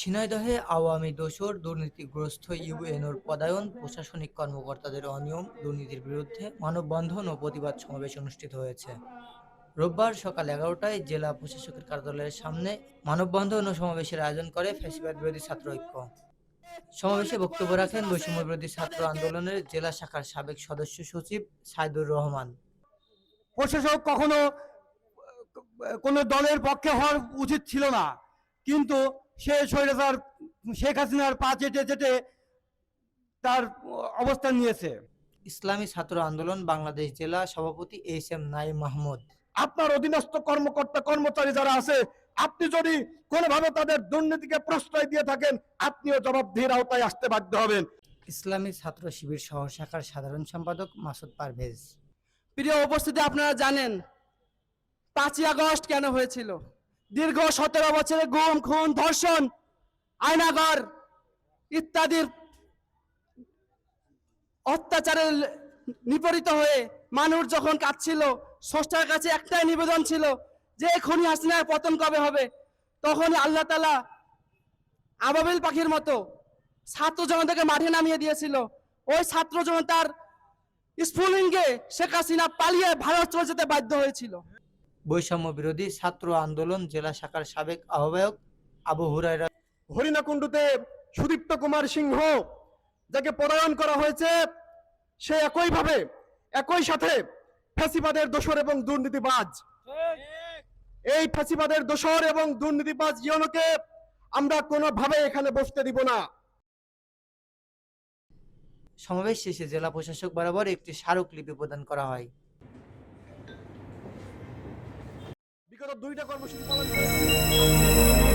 ঝিনাইদহে আওয়ামী দোসর দুর্নীতিগ্রস্ত ইউএনওর পদায়ন, প্রশাসনিক কর্মকর্তাদের অনিয়ম, দুর্নীতির বিরুদ্ধে মানববন্ধন ও প্রতিবাদ সমাবেশ অনুষ্ঠিত হয়েছে। রোববার সকাল এগারোটায় জেলা প্রশাসকের কার্যালয়ের সামনে মানববন্ধন ও সমাবেশের আয়োজন করে ফ্যাসিবাদ বিরোধী ছাত্র ঐক্য। সমাবেশে বক্তব্য রাখেন বৈষম্য বিরোধী ছাত্র আন্দোলনের জেলা শাখার সাবেক সদস্য সচিব সাইদুর রহমান। প্রশাসক কখনো কোনো দলের পক্ষে হওয়ার উচিত ছিল না। কিন্তু সে স্বৈরাচার শেখ হাসিনার পা চেটে চেটে তার অবস্থান নিয়েছে। ইসলামী ছাত্র আন্দোলন বাংলাদেশ জেলা সভাপতি এস এম নাইম মাহমুদ। আপনার অধীনস্থ কর্মকর্তা কর্মচারী যারা আছে আপনি যদি কোনোভাবে তাদের দুর্নীতিকে প্রশ্রয় দিয়ে থাকেন আপনিও জবাবদিহির আওতায় আসতে বাধ্য হবেন। ইসলামী ছাত্র শিবির সহ শাখার সাধারণ সম্পাদক মাসুদ পারভেজ। প্রিয় উপস্থিতি আপনারা জানেন পাঁচই আগস্ট কেন হয়েছিল? দীর্ঘ সতেরো বছরের গুম, খুন, ধর্ষণ আয়নাগর ইত্যাদির অত্যাচারে নিপরিত হয়ে মানুষ যখন কাঁদছিল, স্রষ্টার কাছে একটাই নিবেদন ছিল যে খনি হাসিনার পতন কবে হবে? তখনই আল্লাহ তালা আবাবিল পাখির মতো ছাত্র জনতাকে মাঠে নামিয়ে দিয়েছিল। ওই ছাত্র জনতার স্ফুলিঙ্গে শেখ হাসিনা পালিয়ে ভারত চলে যেতে বাধ্য হয়েছিল। বৈষম্য বিরোধী ছাত্র আন্দোলন জেলা শাখার সাবেক আহ্বায়ক আবু হুরায়রা হরিণাকুণ্ডুতে সুদীপ্ত কুমার সিংহ যাকে পদায়ন করা হয়েছে সে একইভাবে একই সাথে ফ্যাসিবাদের দোসর এবং দুর্নীতিবাজ। এই ফ্যাসিবাদের দোসর এবং দুর্নীতিবাজ ইয়নকে আমরা কোনোভাবে এখানে বসতে দিব না। সমাবেশ শেষে জেলা প্রশাসক বরাবর একটি স্মারকলিপি প্রদান করা হয়। দুইটা কর্মসূচি পালন